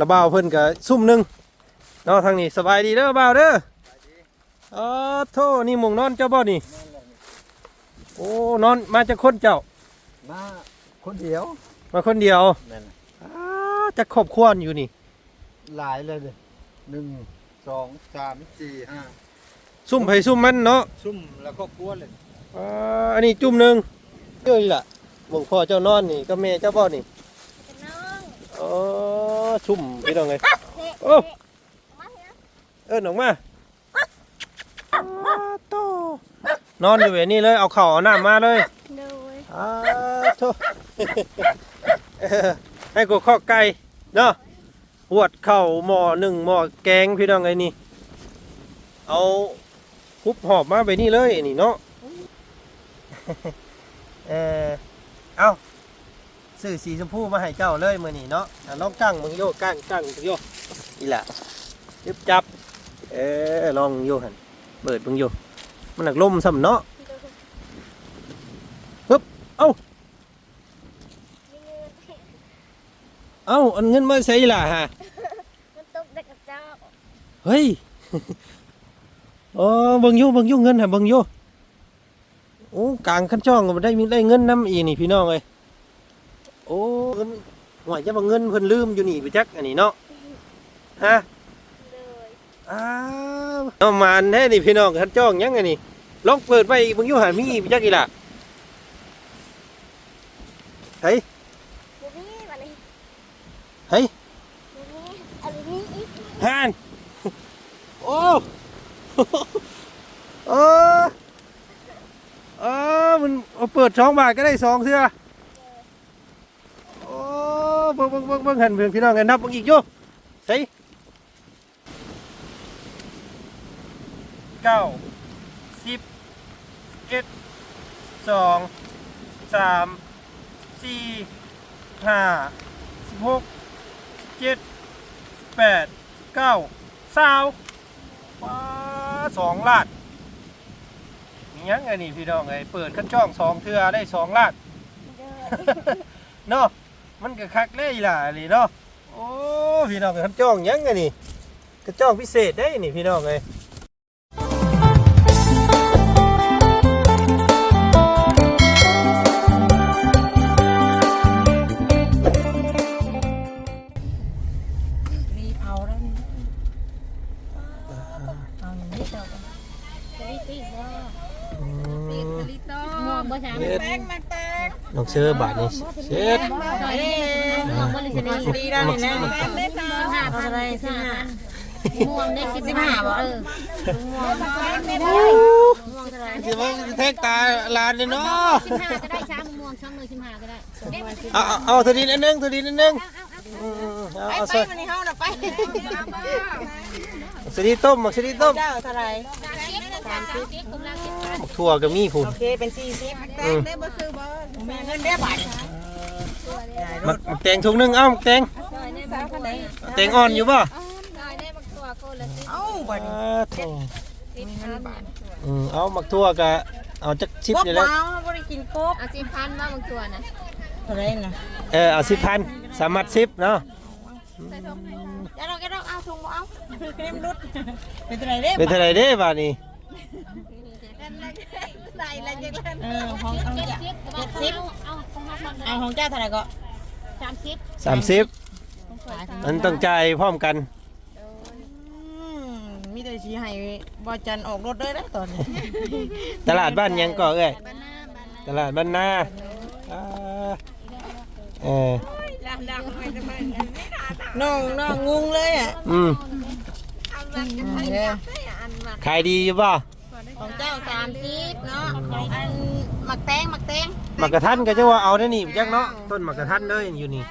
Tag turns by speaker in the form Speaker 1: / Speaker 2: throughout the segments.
Speaker 1: ระบ่าวเพิ่นก็ซุ่มหนึงเนาะทางนี้สบายดีเด้อบ่าวเด้ออ๋อโทนี่หมองนอนเจ้าบ่นี่ โอ้นอนมาจากคนเจ้า
Speaker 2: มาคนเดียว
Speaker 1: มาคนเดียว
Speaker 2: นั่นน่ะ
Speaker 1: อ้าจะครอบครัวอยู่นี่
Speaker 2: หลายเลยเลยหนึ่งสองสามสี่ห้า
Speaker 1: ซุ่มไผซุ่มมันเนาะ
Speaker 2: ซุ่มแล้วก็กลัวเลย
Speaker 1: อ่าอันนี้จุ่มหนึงเอ้ยล่ะหมองพ่อเจ้านอนนี่ก็แม่เจ้าบ่นี่
Speaker 3: น้ อง
Speaker 1: อ๋อซุ่มพี่น้องเอ้ย
Speaker 3: เด็ก
Speaker 1: โอ้
Speaker 3: มาเถอะ
Speaker 1: เอิ้นออกมาอ้าโตนอนอยู่แบบนี้เลยเอาข้าวเอาน้ำมาเลย
Speaker 3: โดย
Speaker 1: อ้าโธ่เออให้กูข้อไก่เนาะปวดเข่าหม้อหนึ่งหม้อแกงพี่น้องไอ้นี่ เอาคุบหอบมาไปนี่เลยไอ้นี่เนาะเออเอา ซื้อสีชมพูมาให้เจ้าเลยมือนี่เนาะอะลองกั้งมึงโยกั้งกั้งโยนี่แหละยึบจับ เออลองโยหันเปิดมึงโยมันหนักลมซ้ำเนาะเอ้าเอ้าอันเงินมาใส่ล่ะฮะ
Speaker 3: มันตกเด็กกับเจ้า
Speaker 1: เฮ้ย โอ้เบิ่งอยู่เบิ่งอยู่เงินฮะเบิ่งอยู่โอ้กลางคันช่องก็บ่ได้มีได้เงินนํอีนี่พี่น้องเอ้ยโอ้เงิน หวยจะบ่าเงินเพิ่นลืมอยู่นี่ไปจักอันนี้เนาะฮะ
Speaker 3: โดย
Speaker 1: อ้าวเอามานแท้นี่พี่น้องคันช่องยังไงนี่ลองเปิดไปอีกเบิ่งอยู่หามีอีกไปจักอีล่ะเฮ้ย
Speaker 3: บูบี้วันนี้
Speaker 1: เฮ้ย
Speaker 3: บูบี้อันนี้อีก
Speaker 1: ฮานโอ้เออเออมันเอาเปิดสองบาทก็ได้สองเสื้อโอ้ เบิ่งเบิ่งเบิ่งเบิ่งหันเบิ่งพี่น้องกันนับเบิ่งอีกโยใส่เก้าสิบเอ็ดสองสามสี่ห้าสิบหกสิบเจ็ดแปดเก้าสาวว้าสองลาดมีหยังไงนี่พี่น้องไงเปิดขั้นช่องสองเทือได้สองลาดเนาะ มันก็คักเลยล่ะนี่เนาะโอ้พี่น้องขั้นจ้องยังไงนี่กระช่องพิเศษได้นี่พี่น้อง
Speaker 4: เลย เชื่
Speaker 1: อบาทนี่เช็ด
Speaker 3: ซอยนี้ม่วงบ่เลยสลิป
Speaker 4: ดีแล้วนี่นะแตงได้สา
Speaker 3: สิบห้าพัน
Speaker 4: อะไร
Speaker 3: สิ
Speaker 4: สิ
Speaker 3: บห้า
Speaker 4: ห้า
Speaker 3: ม่วงได้สิบ
Speaker 4: สิบห้า
Speaker 3: ห้า
Speaker 4: บ่
Speaker 3: เออ
Speaker 4: ม่วงแตงได้ได้
Speaker 3: ม่วงเท่าไหร่
Speaker 1: สิว่าแทกตาลานเลยเนาะ
Speaker 3: สิบห้าก็ได้ช้างม่วงช้างเลยสิบห้าก็ได้
Speaker 1: เอาเอาเอาเทาดีนิดนึงเทาดีนิดนึงอืมๆเอา
Speaker 4: ไป
Speaker 1: เอา
Speaker 4: ไป
Speaker 1: ใส่
Speaker 4: มันในห้องน่ะไป
Speaker 1: สดีต้มมักสดีต้ม
Speaker 4: เจ้าเท่าไหร่
Speaker 3: สามสิบสามสิบกำลังสิบห้า
Speaker 1: มักถั่วก็มีผู้
Speaker 4: โอเคเป็นสี่สิบแตงได้บ่ซื้อบ่มีเงินได้บาท
Speaker 1: มักมักแตงถุงหนึงเอ้ามักแตง
Speaker 3: ซอยได้บ่เท่าไหร่
Speaker 1: แตงอ่อนอยู่ป่ะ
Speaker 3: ซอยได้บักตัวคนละสิบ
Speaker 4: เอ้าบัด
Speaker 1: อ่าโถ่
Speaker 3: สิบพัน
Speaker 1: อืมเอามักถั่วก็เอาจักชิป
Speaker 4: บ่
Speaker 1: นี่แหล้ว
Speaker 4: เปล่าบ่ได้กินกบ
Speaker 3: เอาสิบพันว่าบักตัวนะ
Speaker 4: เท่าไหร่น่ะ
Speaker 1: เออเอาสิบพันสามารถสิบเนาะ
Speaker 4: อย่าดอกอย่าดอกเอาถุงบ่เอาเค็มรุดเป็นเท่าไหร่เด้
Speaker 1: เป็นเท่าไหรเด้บาทนี้
Speaker 4: ได้แล้วจังนั้นเออของเอา
Speaker 3: เจ็ด
Speaker 4: จ้ะ
Speaker 3: สิบแต่ว่าเขาเอาเอาของเขาคน
Speaker 4: เอาของเจ้าเท่าไหร่ก็
Speaker 3: สามสิบ
Speaker 1: สามสิบมันต้องจ่ายพร้อมกัน
Speaker 4: อืมมีแต่สีให้บอจันออกรถเลยนะตอนนี้
Speaker 1: ตลาดบ้านยังก่อเอ้ย
Speaker 3: บ้านหน้าบ้านหน้า
Speaker 1: ตลาดบ้านนาอ่าเออ
Speaker 4: น้องน้องงงเลยอะ
Speaker 1: อืม
Speaker 4: เด้อ
Speaker 1: ขายดีอยู่ป่ะ
Speaker 4: ของเจ้าสามสิบเนาะอันหมักแตงหมักแตง
Speaker 1: มักกระทันก็จะว่าเอาได้นี่จักเนาะต้นมักกระทันเลยอยู่นี่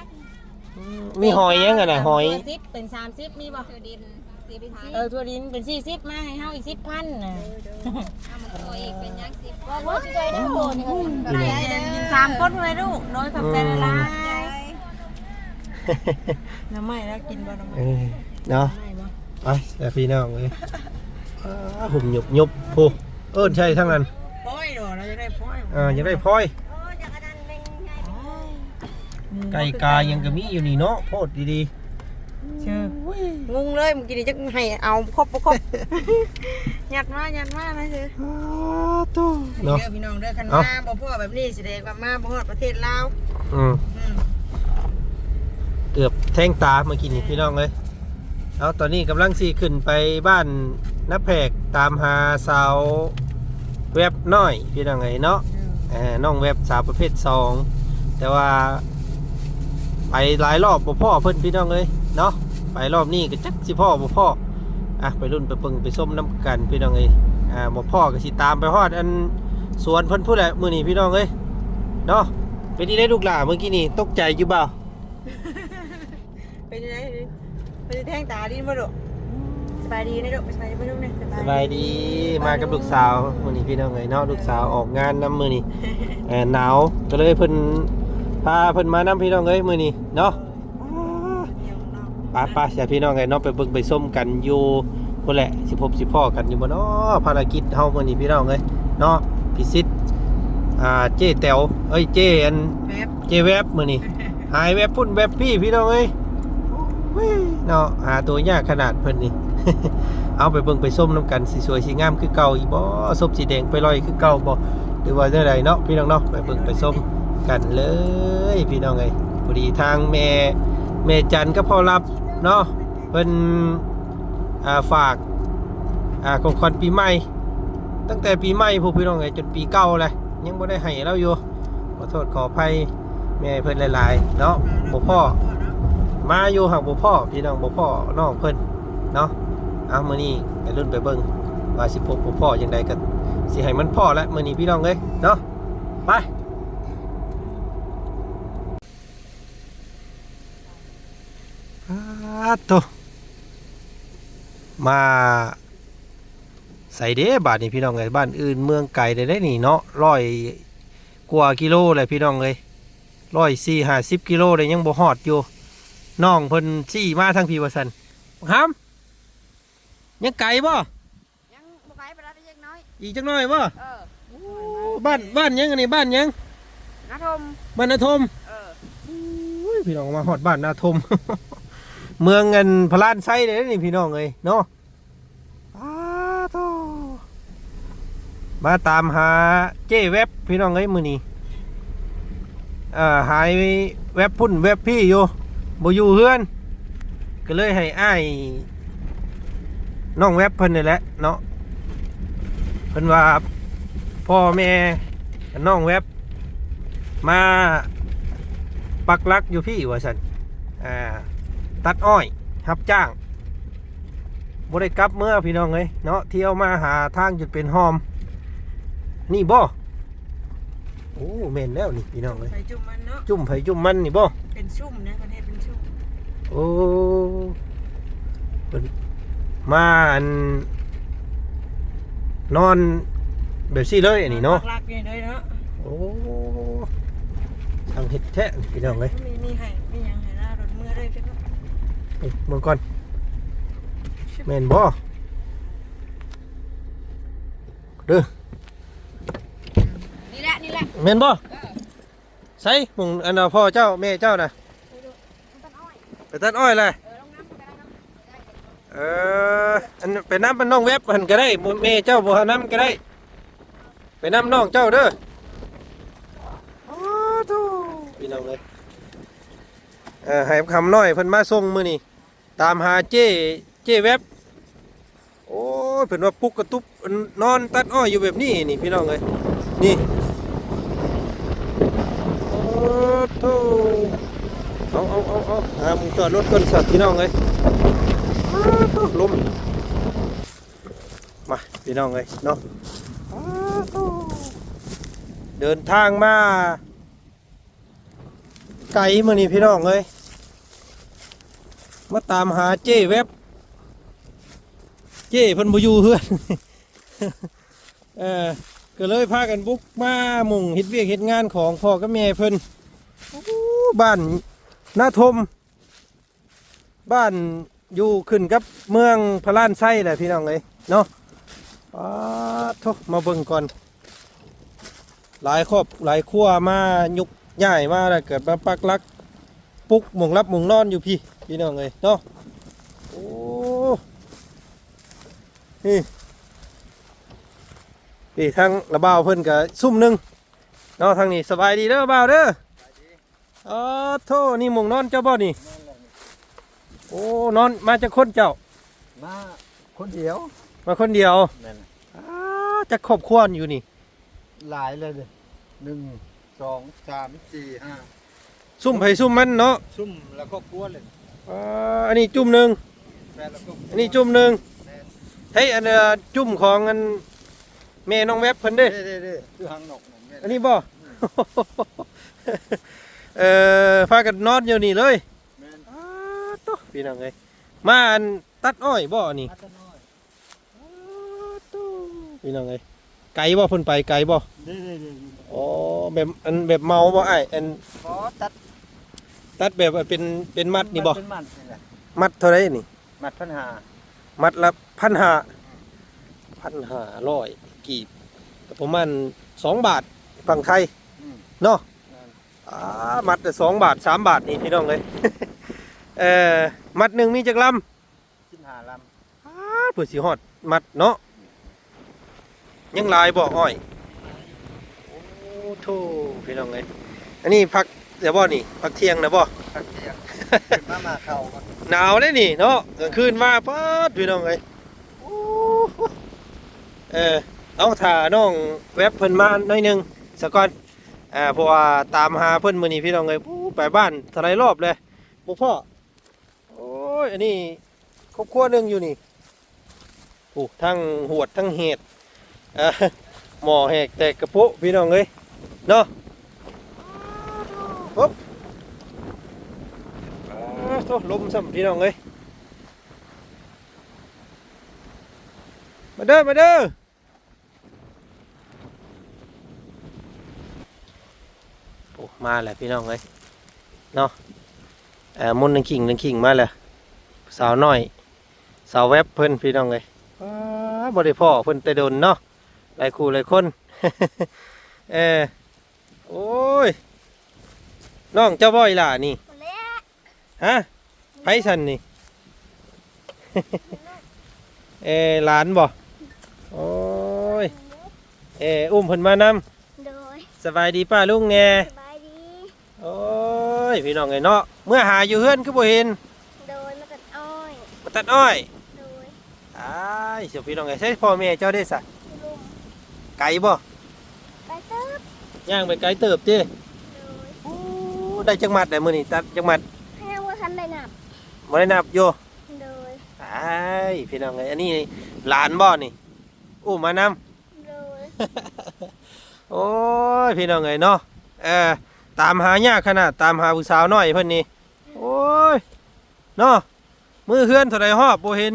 Speaker 1: อืมมีหอยยังไงน่ะหอย
Speaker 4: ตัวสิบเป็นสามสิบมีบ่
Speaker 3: คือดินสิบพัน
Speaker 4: เออทัวดินเป็นสี่สิบมาให้เฮาอีกสิบพันน่ะ
Speaker 3: ตัวเองเป็นยังสิบ
Speaker 4: ว่าว่าสิได้เด้อโหนี่ก็ได้เด้อสามคนเลยลูกน้อยขับใจละลาย น้ำไหม้แล้วกินบ่น้ำไหม้
Speaker 1: เออเนาะ
Speaker 4: ไหม้บ่
Speaker 1: ไปแต่พี่น้องเลยอ่าหุ่มหยุบหยุบผู้เอิ้นใช่ทั้งนั้น
Speaker 4: พ้อยดอกเราจะได้พ้อย
Speaker 1: อ่ายังได้พลอยไก่กายังก็มีอยู่นี่เนาะโพดดีๆ
Speaker 4: งงเลยเมื่อกี้นี่จะให้เอาครบบ่ครบยัดมายัดมานะเด้อ
Speaker 1: อ้าวโตัวเนาะ
Speaker 4: เด้อพี่น้องเด้อคัน
Speaker 1: เอ้า
Speaker 4: มาบ่พ่อแบบนี้แสดงว่ามาบ่ฮอดประเทศลาว
Speaker 1: อืม
Speaker 4: อืม
Speaker 1: เกือบแทงตาเมื่อกี้นี่พี่น้องเลยเอาตอนนี้กำลังสีขึ้นไปบ้านนับแพกตามหาสาวเว็บน้อยพี่น้องไงเนาะเออน้องเว็บสาวประเภทสองแต่ว่า ไปหลายรอบบ่พ่อเพิ่นพี่น้องเลยเนาะไปรอบนี้ก็จักสิพ่อบ่พ่ออะไปรุ่นไปเปิงไปส้มน้ำกันพี่น้องเอ้ยอ่าบ่พ่อก็สิตามไปฮอดอันสวนเพิ่นพูดแหละมื้อนี้พี่น้องเอ้ยเนาะเป็นที่ได้ลูกหลานเมื่อกี้นี่ตกใจอยู่เปล่า
Speaker 4: เป็นยังไงเป็นแท่งตาดินบ่ลูกสบายดีนะลูกสบายดีบ่ลูกเนี่ย
Speaker 1: สบายดีมากับลูกสาวมื้อนี้พี่น้องเอ้ยเนาะลูกสาวออกงานนํมื้อนี้เออหนาวก็เลยเพิ่นพาเพิ่นมานํพี่น้องเอ้ยมื้อนี้เนาะ
Speaker 4: เดี๋ยวน้อง
Speaker 1: ป้าป้าอย่าพี่น้องไงเนาะไปเบิ่งไปส้มกันอยู่คนแหละสิพบสิพ่อกันอยู่บ่เนาะภารกิจเฮามื้อนี้พี่น้องเอ้ยเนาะพิสิทธิ์อ่าเจ๊แต๋วเอ้ยเจ๊อันเจ๊แวบมื้อนี้หายแวบพุ่นแวบพี่พี่น้องเอ้ย เนาะหาตัวยากขนาดเพิ่นนี่ เอาไปเบิ่งไปส้มน้ำกันสิสวยสิงามคือเก่าอีบ่ศพสีแดงไปลอยคือเก่าบ่หรือว่าจังไดเนาะพี่น้องเนาะไปเบิ่งไปส้มกันเลย พี่น้องเอ้ยพอดีทางแม่แม่จันก็พอรับเนาะเพิ่นอ่าฝากอ่าของขวัญปีใหม่ ตั้งแต่ปีใหม่พวกพี่น้องไงจนปีเก่าเลยยังบ่ได้ให้เราอยู่ขอโทษขออภัยแม่เพิ่นหลายๆเนาะบ่พ่อ มาอยู่ห่างบ่พ่อพี่น้องบ่พ่อน้องเพิ่นเนาะเอามื้อนี้ไปรุ่นไปเบิ่งว่าสิพบบ่พ่อจังไดก็สิให้มันพ่อแล้วมื้อนี้พี่น้องเอ้ยเนาะไปอาตมาใส่เด้บาทนี่พี่น้องเลยบ้านอื่นเมืองไกลได้ได้นี่เนาะร้อยกว่ากิโลเลยพี่น้องเลยร้อยสี่ห้าสิบกิโลเลยยังบ่ฮอดอยู่ น้องเพิ่นซี่มาทางพี่วสันครับยังไกลบ่
Speaker 3: ยังบ่ไกลไปแล้วยังน้อย
Speaker 1: อีกจักหน่อยบ่
Speaker 3: เออ
Speaker 1: โอ้บ้านบ้านยังอันนี้บ้านยัง
Speaker 3: นาทม
Speaker 1: บ้านนาทม
Speaker 3: เออ
Speaker 1: อุ้ยพี่น้องมาฮอดบ้านนาทม เมืองเงินพลานไซเลยนี่พี่น้องเลยเนาะอ้าโธ่มาตามหาเจ้เว็บพี่น้องเอ้ยมือนี้อ่าหายเว็บพุ่นเว็บพี่อยู่ บ่อยู่เฮือน ก็เลยให้อ้ายน้องเว็บเพิ่นนี่แหละเนาะเพิ่นว่าพ่อแม่น้องเว็บมาปักหลักอยู่พี่ว่าสันอ่าตัดอ้อยรับจ้างบริกลับเมื่อพี่น้องเลยเนาะเที่ยวมาหาทางจุดเป็นหอม นี่บ่โอ้เมนแล้วนี่พี่น้องเลย
Speaker 4: ไปจุ่มมันเนาะ
Speaker 1: จุ่มไผจุ่มมันนี่บ่
Speaker 4: เป็นชุ่มนะประเทศเป็นชุ่ม
Speaker 1: โอ้เพิ่นมาอันนอนแบบซี่เลยอันนี้เนาะ
Speaker 4: รักๆนี่เลยเนาะ
Speaker 1: โอ้ทางเห็ดแท้นี่พี่น้องเลย
Speaker 4: มีนี่ให้มีหยังให้หน้ารถมือเลยจังเนาะ
Speaker 1: เอ้ยเมืองก่อนแม่นบ่เด้อ
Speaker 3: นี่แหละนี่แหละ
Speaker 1: แม่นบ่ใส่หมุงอันน่ะพ่อเจ้าแม่เจ้าน่ะ
Speaker 3: ต้นอ้อย
Speaker 1: ไป ตัดอ้อยเลย
Speaker 3: เออลงน้ำก็ได้เนาะ
Speaker 1: เอออันไปน้ำมันน้องเว็บหันก็ได้บ่แม่เจ้าบ่หาน้ำก็ได้ ไปน้ำน้องเจ้าเด้ออ้าวโธ่พี่น้องเลยเออให้คำน้อยเพิ่นมาส่งมือนี้ตามหาเจ้เจ้เว็บโอ้ยเพิ่นว่าปลุกกระตุบนอนตัดอ้อยอยู่แบบนี้นี่พี่น้องเลยนี่โอ้โธ่ เอาเอาเอาเอาหามึงจอดรถก่อนสัตว์พี่น้องเลยอ้มมาพี่น้องเลยเนาะอ้าวโธ่เดินทางมา ไกลมานี่พี่น้องเลยมาตามหาเจ้เว็บ เจ้เพิ่นบ่อยู่เฮือนเออก็เลยพากันบุกมามุ่งเฮ็ดเวียกเฮ็ดงานของพ่อกับแม่เพิ่นบ้าน นาทม บ้านอยู่ขึ้นกับเมืองพระลานไส้แหละพี่น้องเอ้ยเนาะป้าดโทมาเบิ่งก่อน หลายครอบหลายครัวมายุกย้ายมาแล้วเกิดมาปักลัก ปุกหมุงรับหมุงนอนอยู่พี่ พี่น้องเอ้ยเนาะนี่นี่ทางระเบาวเพิ่นก็ซุ่มหนึงเนาะทางนี้สบายดีเด้อบ่าวเด้อ อ๋อโทนี่หมองนอนเจ้าบ่นี่ โอ้นอนมาจากคนเจ้า
Speaker 2: มาคนเดียว
Speaker 1: มาคนเดียว
Speaker 2: นั่นน่ะ
Speaker 1: อ้าจะครอบครัวอยู่นี่
Speaker 2: หลายเลยเลยหนึ่งสองสามสี่ห้า
Speaker 1: ซุ่มไผซุ่มมันเนาะ
Speaker 2: ซุ่มแล้วก็กลัวเลย
Speaker 1: อ่าอันนี้จุ่มหนึ่ง
Speaker 2: แฟนแล้วก็
Speaker 1: อันนี้จุ่มหนึ่ง
Speaker 2: แม่น
Speaker 1: เฮ้ยอันเอ่อจุ่มของอันแม่น้องแวบเพิ่นเด้
Speaker 2: เด้เด้เด้คือหางนกนั่นแม่น
Speaker 1: อันนี้บ่ เอ่อพากันนอนอยู่นี่เลย
Speaker 2: แม่น
Speaker 1: อ้าตุ๊พี่น้องเอ้ยมาอันตัดอ้อยบ่อันนี่
Speaker 2: อัตน้อย
Speaker 1: พี่น้องเอ้ยไกลบ่เพิ่นไปไกลบ่
Speaker 2: เด้เด้เด้
Speaker 1: อ๋อแบบอันแบบเมาบ่อ้ายอัน
Speaker 2: ขอตัด
Speaker 1: ตัดแบบว่าเป็นเป็นมัดนี่บ่
Speaker 2: เป็นมัดนี่แหละ
Speaker 1: มัดเท่าไหร่นี่
Speaker 2: มัดปัญหา
Speaker 1: มัดละพันห้าพันห้าร้อยกีบก็ประมาณสองบาทฝั่งไทย
Speaker 2: อืม
Speaker 1: เนาะ
Speaker 2: นั่น
Speaker 1: อ่ามัดละสองบาทสามบาทนี่พี่น้องเลย เอ่อมัดหนึ่งมีจักล
Speaker 2: สิบห้าลำ
Speaker 1: อ้าเผื่อสีหอด มัดเนาะยังหลายบ่อ้อยโอ้โธ่พี่น้องเลยอันนี้พักเดี๋ยวบ่นี่พักเที่ยงนะบ่ำ
Speaker 2: พักเที่ยงเป็นมามาเข้าก่อน
Speaker 1: หนาวได้นี่เนาะกลางคืนมาป๊าดพี่น้องเลยโอ้โหเออเอาถ่าน้องแวบเพิ่นมาหน่อยหนึงสะก่อน อ่าเพราะว่าตามหาเพิ่นมื้อนี้พี่น้องเลยปู้ไปบ้านเทลายรอบเลยบ่พ่อโอ้ยอันนี้ครอบครัวหนึงอยู่นี่โอ้ทั้งหวดทั้งเห็ดเอ่อหมอแหกแตกกระโปะพี่น้องเลยเนาะปุ๊บอ่าโธ่ลมซ้ำพี่น้องเอ้ยมาเด้อมาเด้อโอ้ มาแล้วพี่น้องเอ้ยเนาะเอ่อมุนหนึ่งขิงหนึ่งขิงมาแล้วสาวน้อย สาวแวบเพิ่นพี่น้องเอ้ยอ้าบ่ได้พ่อเพิ่นแต่โดนเนาะหลายคู่หลายคนเออโอ้ยน้องเจ้าบ่อยล่ะนี่
Speaker 3: คนเละ
Speaker 1: ฮะไผสันนี่เออหลานบ่โอ้ยเอออุ้มเพิ่นมาน
Speaker 3: โดยำ
Speaker 1: สบายดีป้าลุงแน่
Speaker 3: สบายดี
Speaker 1: โอ้ยพี่น้องไงเนาะเมื่อหาอยู่เฮือนคือบ่เห็น
Speaker 3: โดยมาตัดอ้อย
Speaker 1: มาตัดอ้อย
Speaker 3: โดย
Speaker 1: อ้ายเสียวพี่น้องไงใช่พ่อแม่เจ้าได้สะ
Speaker 3: ลุง
Speaker 1: ไก่บ่
Speaker 3: ไปเติบ
Speaker 1: ย่างไปไก่เติบเจ้
Speaker 3: โดย
Speaker 1: โอ้ได้จังหมัดได้มื้อนี้ตัดจังหมัด
Speaker 3: ให้เอาว่าทันได้นับ
Speaker 1: บ่ได้นับอยู่
Speaker 3: โดย
Speaker 1: อ้ายพี่น้องไงอันนี้หลานบ่นี่อุ้มมานำ
Speaker 3: โดย
Speaker 1: โอ้ยพี่น้องเอ้ยเนาะเออ ตามหายากขนาดตามหาผู้สาวน้อยเพิ่นนี่โอ้ยเนาะมือเฮือนเท่าไรฮอบบ่เห็น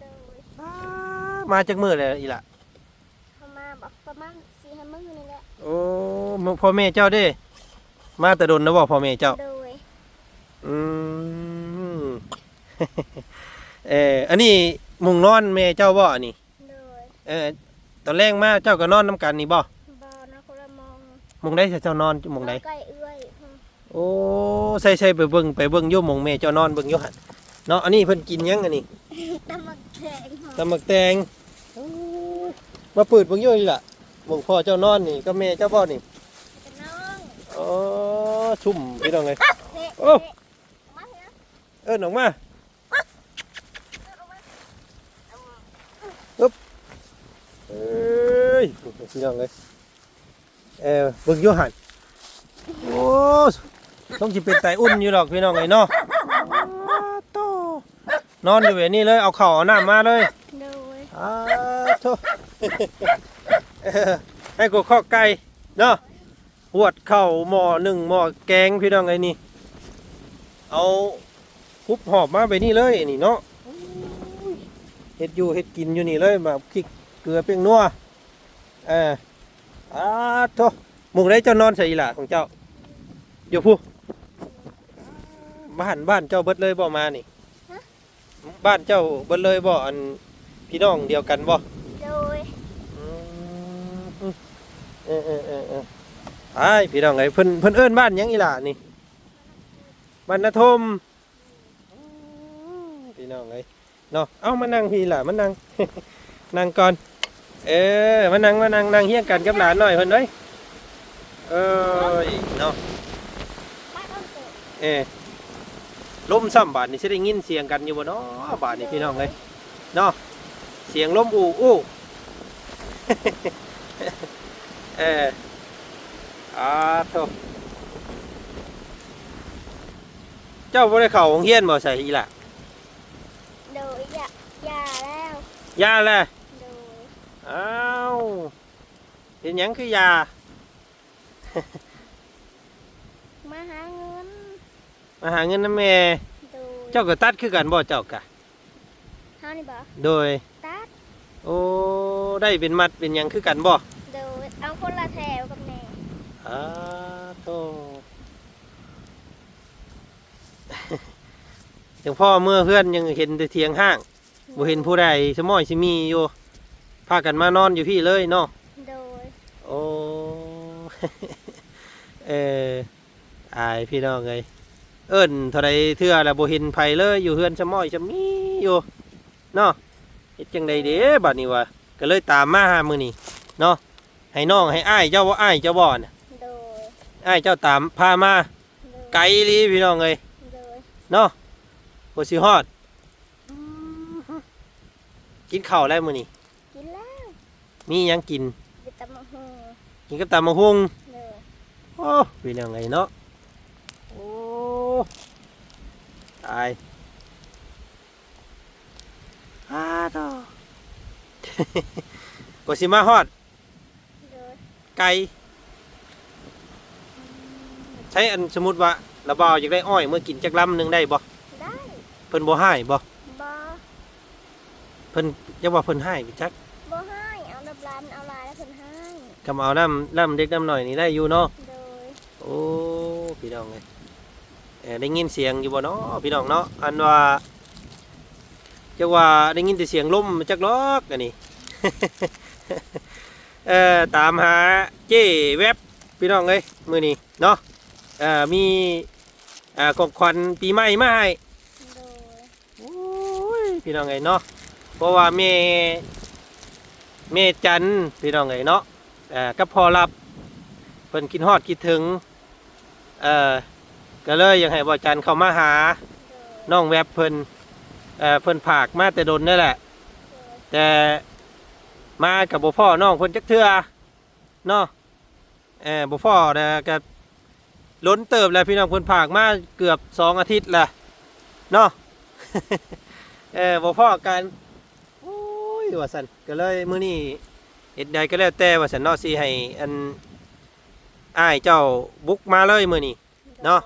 Speaker 3: โดย
Speaker 1: อ้ามาจากมือเลยอีหละ
Speaker 3: เขามาบอกประมาณสี่ห้ามื้อนี่แหละ
Speaker 1: โอ้พ่อแม่เจ้าเด้ มาแต่ดนนะบ่พ่อแม่เจ้า
Speaker 3: โดย
Speaker 1: อืม เอออันนี้มุงนอนแม่เจ้าบ่อันนี้
Speaker 3: โดย
Speaker 1: เออตอนแรกมาเจ้าก็นอนน้ำกันนี่บ่
Speaker 3: บอนะคนละม อง
Speaker 1: มุงได้เจ้านอนมุงได้
Speaker 3: ใกล้เอื้อยอืม
Speaker 1: โอ้ใส่ใส่ไปเบิ่งไปเบิ่งอยู่หมองแม่เจ้านอนเบิ่งอยู่หั่นเนาะอันนี้เพิ่นกินหยังอันนี้
Speaker 3: ตำมักแข็ง
Speaker 1: ตำหมักแตงโอ้ยมาเปิดเบิ่งอยู่นี่ล่ะหมองพ่อเจ้านอนนี่ก็แม่เจ้าบ่นี่
Speaker 3: เป็นน้อง
Speaker 1: อ๋อชุ่มพี่น้องเอ้ย
Speaker 3: เละ
Speaker 1: โอ้
Speaker 3: เละมาเถอะ
Speaker 1: เอิ้นออกมา
Speaker 3: เอามาเอามา
Speaker 1: เอ้ยพี่น้องเอ้ย เออเบิ่งอยู่หั่นโอ้ต้องสิเป็นไตอุ่นอยู่ดอกพี่น้องเอ้ยเนาะอ้าโตนอนอยู่แบบนี้เลยเอาข้าวเอาน้ำมาเลย
Speaker 3: โดย
Speaker 1: อาโทเออให้กูข้อไก่เนาะหวดเข่าวหม้อหนึ่งหม้อแกงพี่น้องไอ้นี่เอาคุบหอบมาไปนี่เลยนี่เนาะเฮ็ดอยู่เฮ็ดกินอยู่นี่เลยมาพริกเกลือเปียงนัวเออ อาโทหมุงได้เจ้านอนใส่อีหล่ะของเจ้าอยู่ผู้บ้านบ้านเจ้าเบิดเลยบ่มานี่ บ้านเจ้าเบิดเลยบ่อันพี่น้องเดียวกันบ่
Speaker 3: โดย
Speaker 1: อืมเออเออเออเออไอ้พี่น้องไอ้เพิ่นเพิ่นเอิ้นบ้านหยังอีหล่ะนี่บ้านนาทมอืมพี่พี่น้องเอ้ยเนาะเอ้ามานั่งพี่ล่ะมานั่งนั่งก่อน เออมานั่งมานั่งนั่งเฮียงกันกับหลานหน่อยเพิ่นเอ้ยเอ้ยเนาะ
Speaker 3: บ้านต้นเกิด
Speaker 1: เออลมซ้ำบาดนี่สิได้ยินเสียงกันอยู่บ่เนาะบาดนี่พี่น้องเอ้ยเนาะเสียงลมอู่อู้เอออาโทเจ้าบ่ได้เข้าโรงเรียนบ่ใส่อีหล่ะ
Speaker 3: โดยยาอยาแล้ว
Speaker 1: ยาแหละ
Speaker 3: โดย
Speaker 1: อ้าวเป็นหยังคือยา
Speaker 3: มาหาเงิน
Speaker 1: มาหาเงินนำแม่
Speaker 3: โดย
Speaker 1: เจ้าก็ตัดคือกันบ่เจ้ากะ
Speaker 3: เฮานี่บ่
Speaker 1: โดย
Speaker 3: ตัด
Speaker 1: โอ้ได้เป็นมัดเป็นหยังคือกันบ่
Speaker 3: โดยเอาคนละแถวกับแม่
Speaker 1: อ้าโต ถึงพ่อเมื่อเพื่อนยังเห็นแต่เทียงห้างบ่เห็นผู้ใดสมอยสิมีอยู่ พากันมานอนอยู่พี่เลยเนาะ
Speaker 3: โดย
Speaker 1: โอ้ เอออายพี่น้องไงเอิ้นเท่าไรเทื่อแล้วบ่เห็นไผเลยอยู่เฮือนสมอยสมีอยู่เนาะเฮ็ดจังใดเด้บัดนี้วะก็เลยตามมาหามื้อนี้เนาะให้น้องให้อ้ายเจ้าบ่อ้ายเจ้าบ่น่ะ
Speaker 3: โดย
Speaker 1: อ้ายเจ้าตามพามา
Speaker 3: โดย
Speaker 1: ไกลอีหลีพี่น้องเอ้ย
Speaker 3: โดย
Speaker 1: เนาะบ่สิฮอด กินข้าวแล้วมื้อนี้
Speaker 3: กินแล้ว
Speaker 1: มีหยังกิน
Speaker 3: กินตำมะฮุง
Speaker 1: กินกับตำมะฮุ่ง
Speaker 3: โดย
Speaker 1: โอ้เป็นยังไงเนาะ โอ้ ตายฮ่าดอกสิมาฮอด
Speaker 3: โดย
Speaker 1: ไก่ใช้อันสมมุติว่าระบาวอยากได้อ้อยเมื่อกินจักลำหนึงได้บ่
Speaker 3: ได้
Speaker 1: เพิ่นบ่ให้บ่
Speaker 3: บ่
Speaker 1: เพิ่นจะว่าเพิ่นให้ไปจัก
Speaker 3: ให้
Speaker 1: กำเอาน้ำน้ำเด็กน้ำหน่อยนี่ได้อยู่เนาะ
Speaker 3: โดย
Speaker 1: โอ้พี่น้องเลยเอ่อได้ยินเสียงอยู่บ่เนาะพี่น้องเนาะอันว่าจะว่าได้ยินแต่เสียงลมมาจากลอกอันนี้ เอ่อตามหาเจ้เว็บพี่น้องเลยมือนี้เนาะเอ่อมีอ่าของขวัญปีใหม่มาให้
Speaker 3: โดย
Speaker 1: โอ้ยพี่น้องเลยเนาะเพราะว่าแม่แม่จันพี่น้องเลยเนาะเอ่อ กับพ่อรับเพิ่นคิดฮอดคิดถึงเอ่อก็เลยอยากให้บ่จันเข้ามาหา
Speaker 3: โดย
Speaker 1: น้องแวบเพิ่นเอ่อเพิ่นผากมาแต่ดนนั่นแหละ
Speaker 3: โดย
Speaker 1: แต่มากับบ่พ่อน้องเพิ่นจักเทื่อเนาะเออบ่พ่อแต่ก็ล้นเติบแล้วพี่น้องเพิ่นผากมาเกือบสองอาทิตย์และเนาะเออบ่พ่อกันโอ้ยว่าซั่นก็เลยมื้อนี้ เฮ็ดใดก็แล้วแต่ว่าซั่นเนาะสิให้อันอ้ายเจ้าบุกมาเลยมื้อนี้เนาะ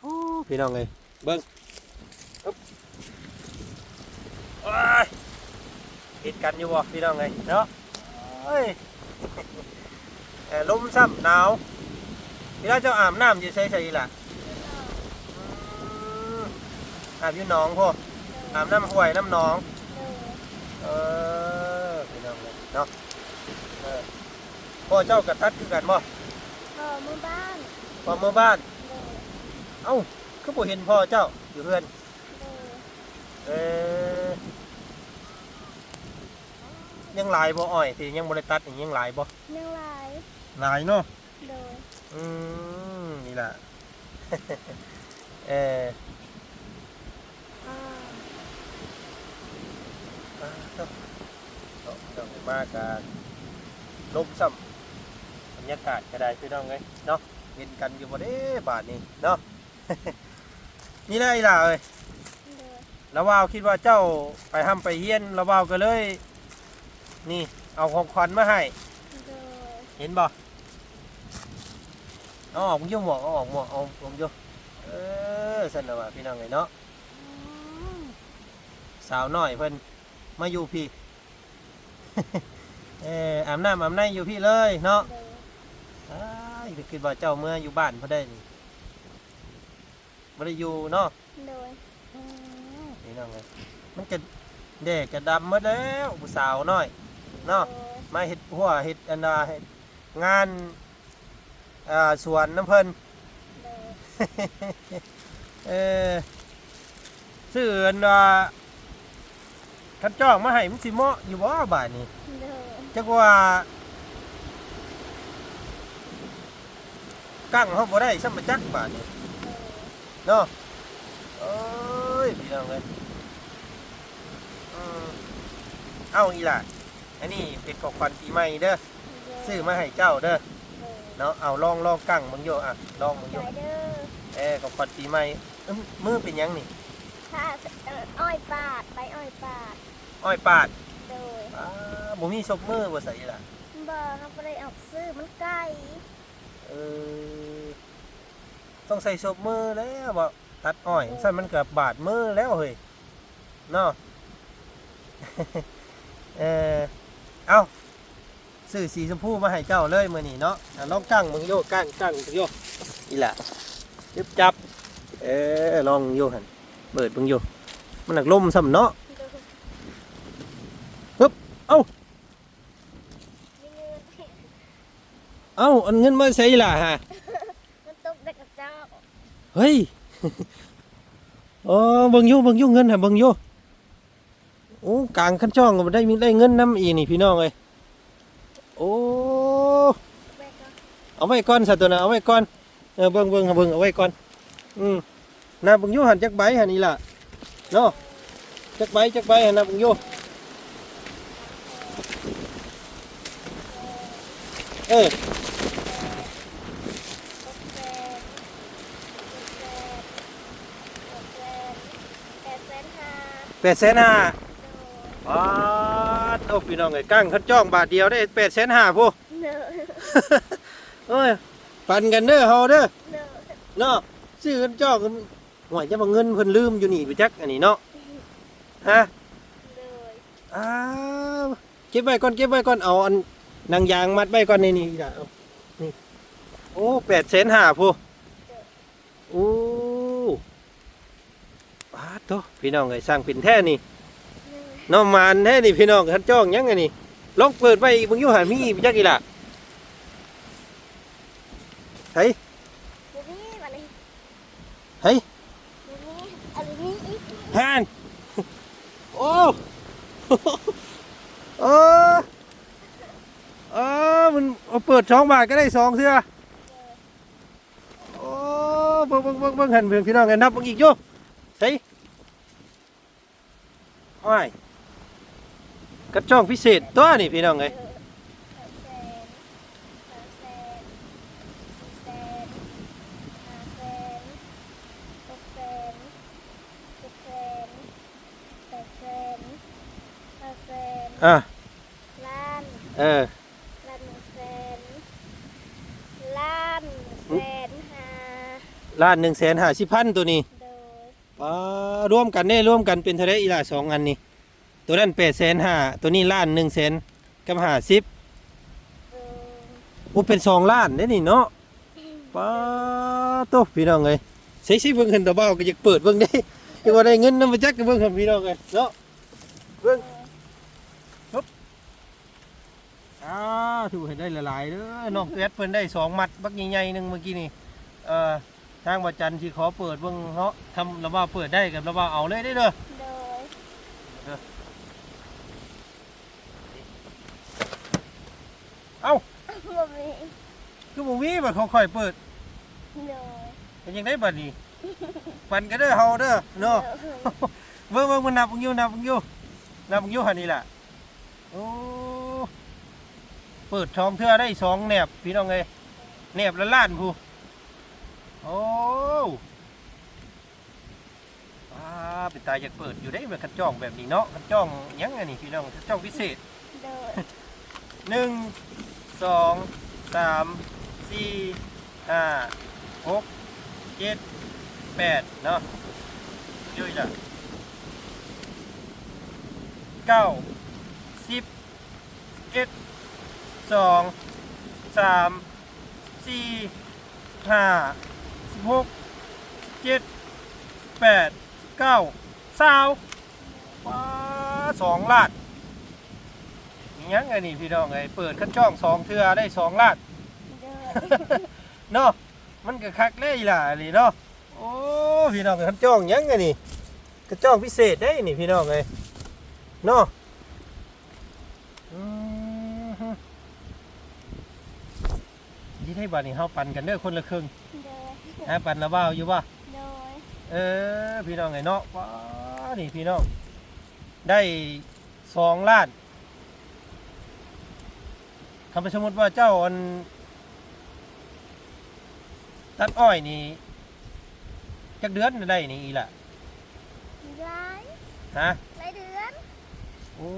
Speaker 1: โอ้พี่น้องเลยเบิ้งอึ๊บว้ายเห็ดกันอยู่บ่พี่น้องเลยเนาะเอ้ยเอ่อลมซ้ำหนาวพี่น้าเจ้าอาบน้ำอยู่ใส่ใส่ล่ะอืมอาบอยู่หนองพ่ออาบน้ำห้วยน้ำหนอง
Speaker 3: โดย
Speaker 1: เออพี่น้อง เลยเนาะเออพ่อเจ้ากระตัดคือกันบ่
Speaker 3: พ่อมือบ้าน
Speaker 1: พ่อเมื่อบ้าน
Speaker 3: โดย
Speaker 1: เอ้าคือบ่เห็นพ่อเจ้าอยู่เพื่อน
Speaker 3: โดย
Speaker 1: เออยังหลายบ่อ้อยที่ยังบ่ได้ตัดนี่ยังหลายบ่
Speaker 3: เนื่องลาย
Speaker 1: หลายเนาะ
Speaker 3: โดย
Speaker 1: อืมนี่ล่ะเออ
Speaker 3: อ่า
Speaker 1: อ่าต้องต้องต้องมากันลมซ้ำบรรยากาศก็ได้พี่น้องเอ้ยเนาะเห็นกันอยู่บ่เด้บาดนี้เนาะ นี่แหละอีหล่ะเอ้ย
Speaker 3: โดย
Speaker 1: แล้วว่าวคิดว่าเจ้าไปห้ำไปเฮียนแล้วว่าวก็เลย นี่ เอาของขวัญมาให้
Speaker 3: โดย
Speaker 1: เห็นบ่เอาออกมึงอยุ่หมวกเอาออกหมวกเอาผมยุ่เออสนนะว่าพี่น้องไงเนาะ
Speaker 3: อืม
Speaker 1: สาวน้อยเพิ่นมาอยู่พี่ เอออาบน้ำอาบในอยู่พี่เลยเนาะ
Speaker 3: โดย
Speaker 1: อ้ายก็คิดว่าเจ้าเมื่ออยู่บ้านเพิ่นได้นี่บ่ได้อยู่เนาะ
Speaker 3: โดย
Speaker 1: พี่น้องไงมันก็แดกก็ดำหมดแล้วผู้สาวน้อยเนาะ
Speaker 3: โดย
Speaker 1: มาเฮ็ดหัวเฮ็ดอันน่ะเฮ็ดงานอ่าสวนน้ำเพิ่น
Speaker 3: โดย
Speaker 1: เออซื้ออันว่า คันจ้องมาให้มันสิเหมาะอยู่บ่บาดนี้
Speaker 3: โดย
Speaker 1: จักว่ากั้งเฮาบ่ได้ซ้ำมาจักบาดนี้เนาะเอ้ยพี่น้องเอ้ยอืมเอาอีหล่ะอันนี้เป็นของขวัญปีใหม่เด้อซื้อมาให้เจ้าเด้อเนาะเอาลองลองกั้งมึงโยอะลองมึง
Speaker 3: โด
Speaker 1: โย
Speaker 3: ยเด้อ
Speaker 1: เอ้ของขวัญปีใหม่เอ้มมือเป็นหยังนี่
Speaker 3: ถ้าเอ่ออ้อยปาดใบอ้อยปาด
Speaker 1: อ้อยปาด
Speaker 3: โดย
Speaker 1: อ้าบ่มีศพมือบ่ใส่ล่ะ
Speaker 3: บ่เขาบ่ได้ออกซื้อมันไกล
Speaker 1: เออต้องใส่ศพมือแล้วบ่ตัดอ้อยซั่นมันก็บาดมือแล้วเฮ้ยเนาะ เออเอาซื้อสีชมพูมาให้เจ้าเลยมื้อนี้เนาะอะลองกั้งมึงโยกั้งกั้งมึงโยอีหล่ะยึบจับ เออลองโยหั่นเปิดมึงโยมันหนักลมซ้ำเนาะ
Speaker 3: โดย
Speaker 1: เอ้า
Speaker 3: เงิน
Speaker 1: เอ้าอันเงินมาใส่ล่ะฮะ
Speaker 3: มันตกได้กับเจ้า
Speaker 1: เฮ้ยเออเบิ่งอยู่เบิ่งอยู่เงินฮะเบิ่งอยู่โอ้กลางคันช่องก็บ่ได้มีได้เงินนํอีนี่พี่น้องเอ้ยโอ้เอาไว้ก่อนซะตัวน่ะเอาไว้ก่อนเออเบิ่งเบิ่งเบิ่งเอาไว้ก่อนอืมน่ะเบิ่งอยู่หันจักใบหันนี่ล่ะเนาะจักใบจักใบหันน่ะเบิ่งอยู่ เออ
Speaker 3: แปดแสนห้า
Speaker 1: 8,500อ้าโอ้พี่น้องเอ้ยกลางคันช่องบาทเดียวได้8,500พุ
Speaker 3: เนอะ
Speaker 1: เอ้ยปันกันเด้อเฮาเด้อ
Speaker 3: เนอะ
Speaker 1: เนาะซื้อกันจอกกันหวยจะมาเงินเพิ่นลืมอยู่นี่ไปจักอันนี้เนาะฮะ
Speaker 3: เลย
Speaker 1: อ้าวเก็บไว้ก่อนเก็บไว้ก่อนเอาอัน นางยางมัดไว้ก่อนในนี่จ้ะเอานี่โอ้แปดแสนห้าพูโอ้ปาดโตพี่น้องไอ้ยสร้างเป็นแท้นี่
Speaker 3: เนอะ
Speaker 1: เน้องมานแท้นี่พี่น้องท่านจ้องยังไงนี่ลองเปิดไว้อีกมึงอยู่หามีอีกไปจักอีล่ะเฮ้ย
Speaker 3: บุมีมาเลย
Speaker 1: เฮ้ย
Speaker 3: บุมีอะไรนี่อีก
Speaker 1: แฮนโอ้เออ เออมันเอาเปิดสองบาทก็ได้สองเสื้อโอ้เบิ่งเบิ่งเบิ่งเบิ่งหันเพื่อนพี่น้องกันนับเบิ่งอีกโยใส่ห้อยกระจ้องพิเศษตัวนี่พี่น้อง
Speaker 3: เอ
Speaker 1: เล
Speaker 3: อยสามแสนสามแสนสี่แสนห้าแสนหกแสนเจ็ดแสนแปดแสนเก้าแสน
Speaker 1: อะ
Speaker 3: ล้าน
Speaker 1: เออ
Speaker 3: ล้านหนึ่งแสนล้านแสนห้า
Speaker 1: ล้านหนึ่งแสนห้าสิบพันตัวนี้
Speaker 3: โดย
Speaker 1: ปารวมกันได้ร่วมกันเป็นเท่าไรอีหล่ะสองอันนี้ ตัวนั้นแปดแสนห้าตัวนี้ล้านหนึ่งแสนกับห้าสิบ
Speaker 3: โดย
Speaker 1: โอ้เป็นสองล้านได้นี่เนาะป้าโตพี่น้องเอ้ยใช้สิเบิ่งเห็นตะเบ้าก็อยากเปิดเบิ่งได้จะว่าได้เงินนำมาจักก็เบิ่งเห็นพี่น้องเอ้ยเนาะเบิ่งฮึบอ้าถูกให้ได้หลายๆเด้อน้องแอดเพิ่นได้สองมัดบักใหญ่ๆหนึงเมื่อกี้นี่เอ่อ ทางวัดจันทร์ที่ขอเปิดเบิ่งเนาะทำระว่าเปิดได้กับระว่าเอาเลยได้เด้อ
Speaker 3: โดย
Speaker 1: เอ้า
Speaker 3: บ่มี
Speaker 1: คือบ่มีบัดเขาค่อยเปิด
Speaker 3: โดย
Speaker 1: เป็นยังไงบัดนี้ปันกันเด้อเฮาเด้อเนาะเบิ่งเบิ่งมันนับเบิ่งอยู่นับเบิ่งอยู่นับเบิ่งอยู่หันนี่ล่ะโอ้เปิดช่องเทื่อได้สองแหนบพี่น้องเอ้ยแหนบละล้านผู้ โอ้ป้าเป็นตาอยากเปิดอยู่ได้แบบคันจ้องแบบนี้เนาะคันจ้องหยังไงนี่พี่น้องคันจ้องพิเศษ
Speaker 3: โดย
Speaker 1: หนึ่งสองสามสี่ห้าหกเจ็ดแปดเนาะเยอะจ้ะเก้าสิบเอ็ดสองสามสี่ห้า สิบหกเจ็ดแปดเก้าสาวว้าสองล้านอิหยังไงนี่พี่น้องไงเปิดขั้นช่องสองเทือได้สองล้าน
Speaker 3: โดย
Speaker 1: เนาะมันก็คักเลยล่ะนี่เนาะโอ้พี่น้องขั้นช่องหยังไงนี่กกระจ้องพิเศษได้นี่พี่น้องเลยเนาะอืมฮึยี่ให้บาทนี่เฮาปันกันเด้อคนละครึ่ง
Speaker 3: โดย
Speaker 1: นะปันละบ้าวอยู่บ่
Speaker 3: โดย
Speaker 1: เออ พี่น้องไงเนาะว้านี่พี่น้อง ได้สองล้านคำสมมติว่าเจ้าอันตัดอ้อยนี่จักเดือนได้นี่อีละ
Speaker 3: หลาย
Speaker 1: ฮะ
Speaker 3: หลายเดือน
Speaker 1: โอ้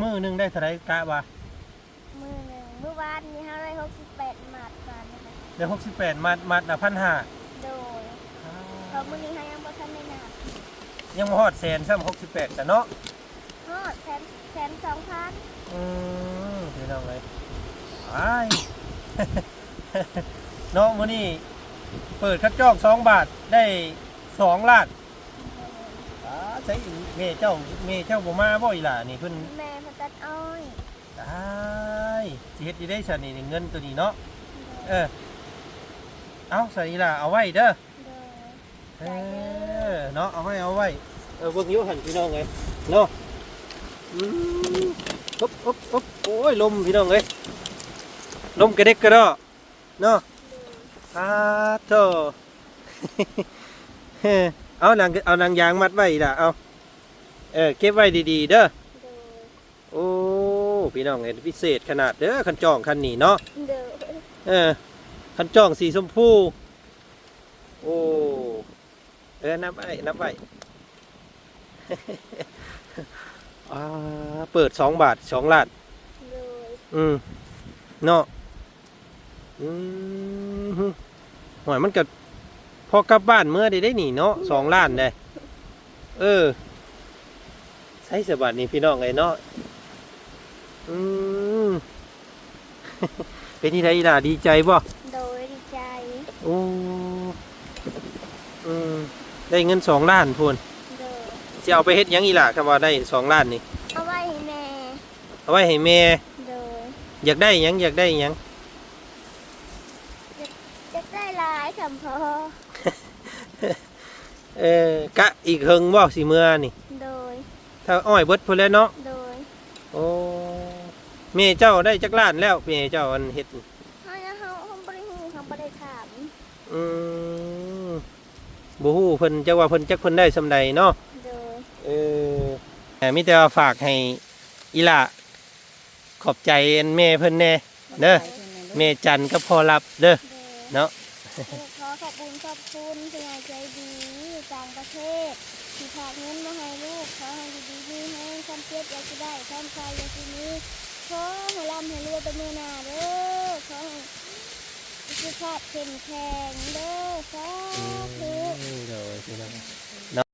Speaker 1: มือหนึ่งได้เท่าไหรกะว่า
Speaker 3: มือหนึ่งเมื่อวานนี้ห้าร้อยหกสิบแปดหมัดกันนะคะ
Speaker 1: ได้หกสิบแปดมัดมัดละพันห้า
Speaker 3: โดยเพราะ มือนี้ให้ยังบ่ทันได้หนัก
Speaker 1: ยังมาฮอดแสนซ้ำหกสิบแปดแต่เนาะ
Speaker 3: ฮอดแสนแสนสองพัน
Speaker 1: อืมพี่น้องเลยไอ้ายเนาะมื้อนี้เปิดคัดจอกสองบาทได้สองล้านอ่าใช่เมเจ้าเมเจ้าบ่มาบ่อีหล่ะนี่เพิ่น
Speaker 3: แม่พตัดอ้อย
Speaker 1: ตายสิเฮ็ดอยู่ได้ซะนี่เงินตัวนี้เนาะเออเอาใส่อีหล่ะเอาไว้เด้อ
Speaker 3: โดย
Speaker 1: เออเนาะเอาไว้เอาไว้เออเบิ่งอยู่หั่นพี่น้องเอ้ยเนาะอืมอุ๊บอุ๊บอุ๊บโอ้ยลมพี่น้องเอ้ยลมกระเด็กกระดอเนาะอาโต เอานางเอานางยางมัดไว้ล่ะเอาเออเก็บไว้ดีๆเด้อ
Speaker 3: โดย
Speaker 1: โอ้พี่น้องเห็นพิเศษขนาดเด้อคันจองคันนี้เนาะ
Speaker 3: โดย
Speaker 1: เออคันจองสีชมพูโอ้ เออนับไว้นับไว้อ่าเปิดสองบาทสองลาด
Speaker 3: โดย
Speaker 1: อืมเนาะอืมฮึหอยมันก็พอกลับบ้านเมื่อได้ได้หนีเนาะสองล้านได้เออใช้สบัดนี่พี่น้องไงเนาะอืมเป็นที่ไรล่ะดีใจบ่
Speaker 3: โดยดีใจ
Speaker 1: โอ้อืม ได้เงินสองล้านพูน
Speaker 3: โดย
Speaker 1: จะเอาไปเฮ็ดหยังอีหล่ะคำว่าได้สองล้านนี่
Speaker 3: เอาไว้ให้แม่
Speaker 1: เอาไว้ให้แม่
Speaker 3: โดย
Speaker 1: อยากได้หยังอยากได้หยัง
Speaker 3: จะได้หลายคำพอ
Speaker 1: เออกะอีกเฮิงบ่สิเมื่อนี่
Speaker 3: โดย
Speaker 1: ถ้าอ้อยเบิดพุ่นแล้วเนาะ
Speaker 3: โดย
Speaker 1: โอ้แม่เจ้าได้จักล้านแล้วแม่เจ้าอันเฮ็ด
Speaker 3: เขาจะเขาเขาบริหูเขาบริถาม
Speaker 1: อืม บ่ฮู้เพิ่นจักว่าเพิ่นจักเพิ่นได้สำใดเนาะ
Speaker 3: โดย
Speaker 1: เออแต่มีแต่ว่าฝากให้อีหล่าขอบใจอันแม่เพิ่นแน่เด้อแม่จันกับพ่อรับเด้อ
Speaker 3: โดย
Speaker 1: เนาะ
Speaker 3: ขอขอบคุณขอบคุณที่ให้ใจดีอยู่ต่างประเทศที่ฝากเงินมาให้ลูกขอให้ดีๆมีให้คำเจ็บอยากจะได้คำใครอยากจะมีขอให้ร่ำให้รวยไปเมื่อหนาเด้อขอให้ สุขภาพเข้มแข็งเด้อสาธุ
Speaker 1: เดี๋ยวสิเนาะ